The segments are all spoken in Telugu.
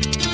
Bye.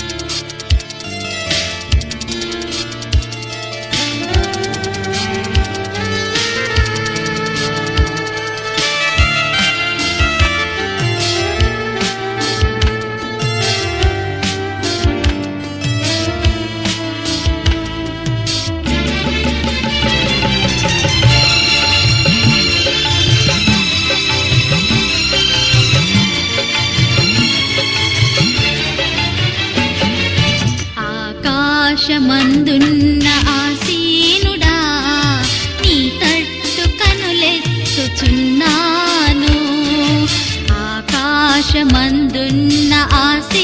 ఆకాశమందున్న ఆసీనుడా నీ తట్టు కనులెత్తుచున్నాను. ఆకాశమందున్న ఆసీ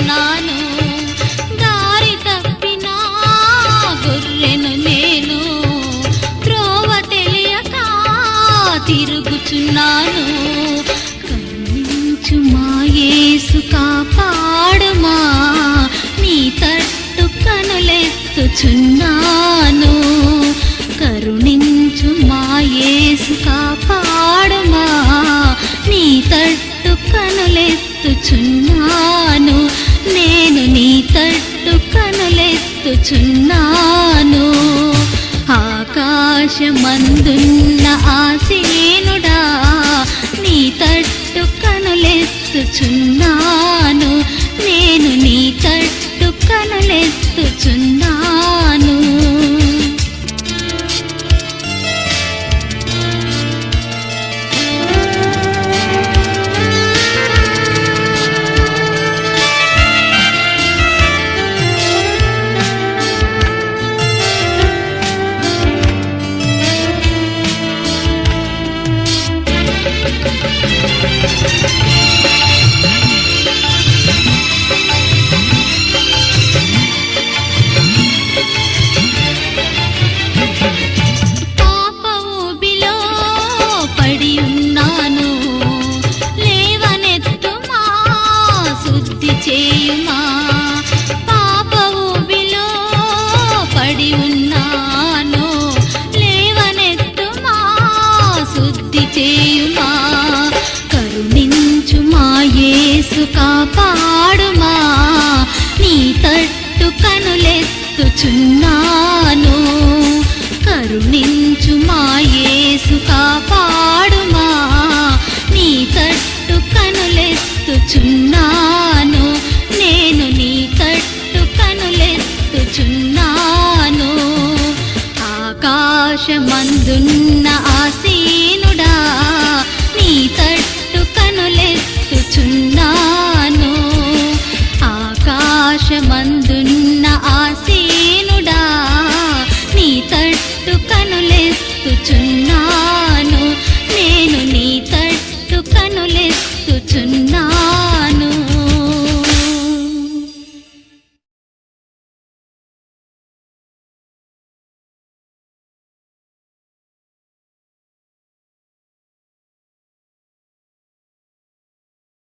ఉన్నాను. దారి తప్పిన గొర్రెను నేను త్రోవ తెలియక తిరుగుచున్నాను. కరుణించు మాయేసు కాపాడుమా నీ తట్టు కనులెత్తుచున్నాను. కరుణించు మాయేసు కాపాడుమా నీ తట్టు కనులెత్తుచున్నాను. కనులెత్తుచున్నాను ఆకాశమందున్న ఆసీనుడా నీ తట్టు కనులెత్తుచున్నాను. నేను నీ తట్టు కనులెత్తుచున్నాను కనులెత్తుచున్నాను. కరుణించు మాయేసు కాపాడుమా. నీ తట్టు కనులెత్తుచున్నాను. నేను నీ తట్టు కనులెత్తుచున్నాను. ఆకాశమందున్న